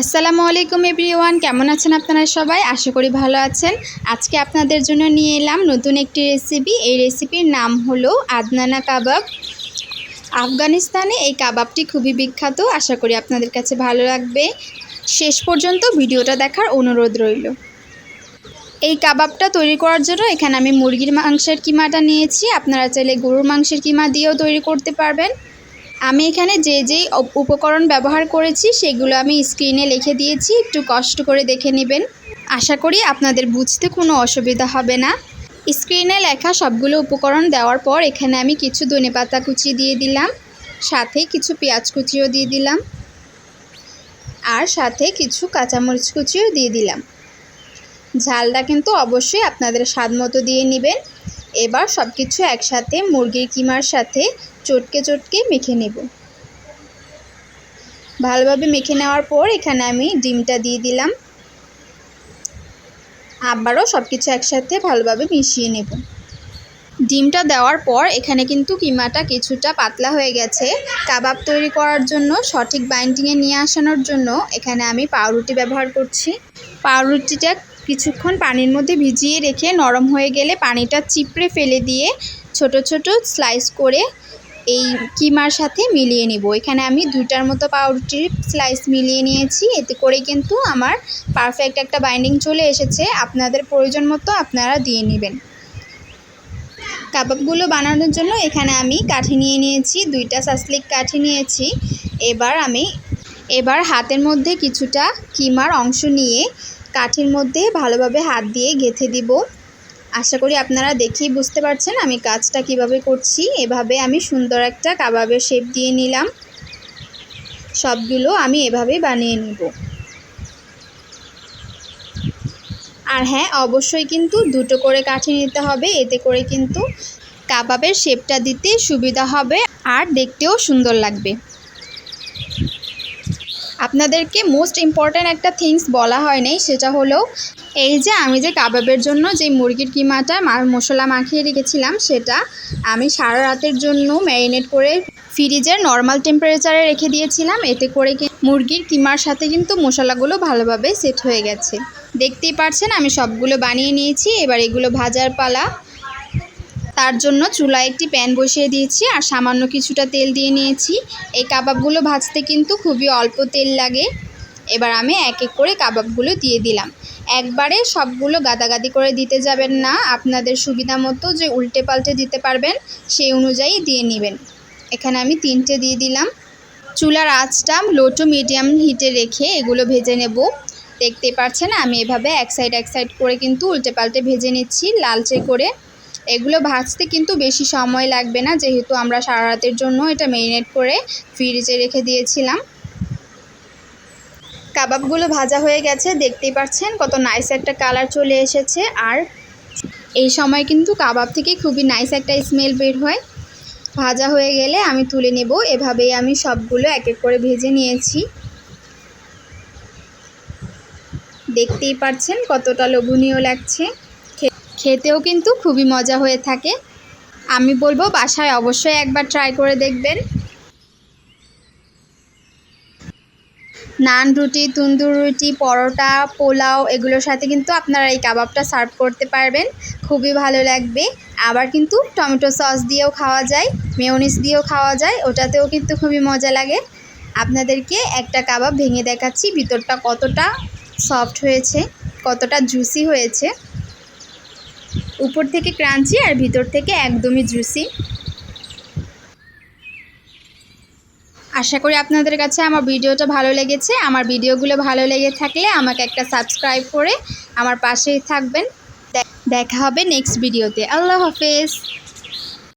আসসালামু আলাইকুম এভরিওয়ান, কেমন আছেন আপনারা সবাই? আশা করি ভালো আছেন। আজকে আপনাদের জন্য নিয়ে এলাম নতুন একটি রেসিপি এই রেসিপির নাম হলো আদনানা কাবাব। আফগানিস্তানে এই কাবাবটি খুবই বিখ্যাত। আশা করি আপনাদের কাছে ভালো লাগবে। শেষ পর্যন্ত ভিডিওটা দেখার অনুরোধ রইল। এই কাবাবটা তৈরি করার জন্য এখানে আমি মুরগির মাংসের কিমাটা নিয়েছি। আপনারা চাইলে গরুর মাংসের কিমা দিয়েও তৈরি করতে পারবেন। আমি এখানে যে যেই উপকরণ ব্যবহার করেছি, সেগুলো আমি স্ক্রিনে লিখে দিয়েছি, একটু কষ্ট করে দেখে নেবেন। আশা করি আপনাদের বুঝতে কোনো অসুবিধা হবে না। স্ক্রিনে লেখা সবগুলো উপকরণ দেওয়ার পর এখানে আমি কিছু ধনেপাতা কুচি দিয়ে দিলাম, সাথে কিছু পেঁয়াজ কুচিও দিয়ে দিলাম, আর সাথে কিছু কাঁচামরিচ কুচিও দিয়ে দিলাম। ঝালটা কিন্তু অবশ্যই আপনাদের স্বাদ মতো দিয়ে নেবেন। এবার সব কিছু একসাথে মুরগির কিমার সাথে চটকে চটকে মেখে নেব। ভালোভাবে মেখে নেওয়ার পর এখানে আমি ডিমটা দিয়ে দিলাম। আবারও সব কিছু একসাথে ভালোভাবে মিশিয়ে নেব। ডিমটা দেওয়ার পর এখানে কিন্তু কিমাটা কিছুটা পাতলা হয়ে গেছে। কাবাব তৈরি করার জন্য, সঠিক বাইন্ডিংয়ে নিয়ে আসানোর জন্য এখানে আমি পাউরুটি ব্যবহার করছি। পাউরুটিটা কিছুক্ষণ পানির মধ্যে ভিজিয়ে রেখে নরম হয়ে গেলে পানিটা চিপড়ে ফেলে দিয়ে ছোট ছোট স্লাইস করে এই কিমার সাথে মিলিয়ে নিব। এখানে আমি দুইটার মতো পাউরুটির স্লাইস মিলিয়ে নিয়েছি। এতে করে কিন্তু আমার পারফেক্ট একটা বাইন্ডিং চলে এসেছে। আপনাদের প্রয়োজন মতো আপনারা দিয়ে নেবেন। কাবাবগুলো বানানোর জন্য এখানে আমি কাঠি নিয়ে নিয়েছি, দুইটা সাসলিক কাঠি নিয়েছি। এবার আমি, এবার হাতের মধ্যে কিছুটা কিমার অংশ নিয়ে কাঠির মধ্যে ভালোভাবে হাত দিয়ে গেঁথে দিব। আশা করি আপনারা দেখেই বুঝতে পারছেন আমি কাজটা কীভাবে করছি। এভাবে আমি সুন্দর একটা কাবাবের শেপ দিয়ে নিলাম। সবগুলো আমি এভাবে বানিয়ে নিব। আর হ্যাঁ অবশ্যই কিন্তু দুটো করে কাঠি নিতে হবে। এতে করে কিন্তু কাবাবের শেপটা দিতে সুবিধা হবে আর দেখতেও সুন্দর লাগবে। আপনাদেরকে মোস্ট ইম্পর্ট্যান্ট একটা থিংস বলা হয় নাই, সেটা হলো এই যে আমি যে কাবাবের জন্য যে মুরগির কিমাটা মশলা মাখিয়ে রেখেছিলাম, সেটা আমি সারা রাতের জন্য ম্যারিনেট করে ফ্রিজের নর্মাল টেম্পারেচারে রেখে দিয়েছিলাম। এতে করে মুরগির কিমার সাথে কিন্তু মশলাগুলো ভালোভাবে সেট হয়ে গেছে। দেখতেই পারছেন, আমি সবগুলো বানিয়ে নিয়েছি। এবার এগুলো ভাজার পালা তার জন্য চুলায় একটি প্যান বসিয়ে দিয়েছি আর সামান্য কিছুটা তেল দিয়ে নিয়েছি। এই কাবাবগুলো ভাজতে কিন্তু খুবই অল্প তেল লাগে। এবার আমি এক এক করে কাবাবগুলো দিয়ে দিলাম। একবারে সবগুলো গাদাগাদি করে দিতে যাবেন না। আপনাদের সুবিধা মতো যে উল্টে পাল্টে দিতে পারবেন, সেই অনুযায়ী দিয়ে নেবেন। এখানে আমি তিনটে দিয়ে দিলাম। চুলার আঁচটা লো টু মিডিয়াম হিটে রেখে এগুলো ভেজে নেব। দেখতে পাচ্ছেন আমি এভাবে এক সাইড এক সাইড করে কিন্তু উল্টে পাল্টে ভেজে নিচ্ছি লালচে করে। এগুলো ভাজতে কিন্তু বেশি সময় লাগবে না, যেহেতু আমরা সারা রাতের জন্য এটা মেরিনেট করে ফ্রিজে রেখে দিয়েছিলাম। কাবাবগুলো ভাজা হয়ে গেছে, দেখতেই পাচ্ছেন কত নাইস একটা কালার চলে এসেছে। আর এই সময় কিন্তু কাবাব থেকে খুবই নাইস একটা স্মেল বের হয়। ভাজা হয়ে গেলে আমি তুলে নেব, এভাবেই আমি সবগুলো এক এক করে ভেজে নিয়েছি। দেখতেই পাচ্ছেন কতটা লোভনীয় লাগছে। খেতেও কিন্তু খুবই মজা হয়ে থাকে। আমি বলব বাসায় অবশ্যই একবার ট্রাই করে দেখবেন। নান রুটি, তন্দুর রুটি, পরোটা, পোলাও এগুলোর সাথে কিন্তু আপনারা এই কাবাবটা সার্ভ করতে পারবেন। খুবই ভালো লাগবে। আবার কিন্তু টমেটো সস দিয়েও খাওয়া যায় মেয়োনিজ দিয়েও খাওয়া যায়, ওটাতেও কিন্তু খুবই মজা লাগে। আপনাদেরকে একটা কাবাব ভেঙে দেখাচ্ছি, ভিতরটা কতটা সফট হয়েছে, কতটা জুসি হয়েছে। উপর থেকে ক্রাঞ্চি আর ভিতর থেকে একদমই জুসি। আশা করি আপনাদের কাছে আমার ভিডিওটা ভালো লেগেছে। আমার ভিডিওগুলো ভালো লেগে থাকলে আমাকে একটা সাবস্ক্রাইব করে আমার পাশেই থাকবেন। দেখা হবে নেক্সট ভিডিওতে। আল্লাহ হাফেজ।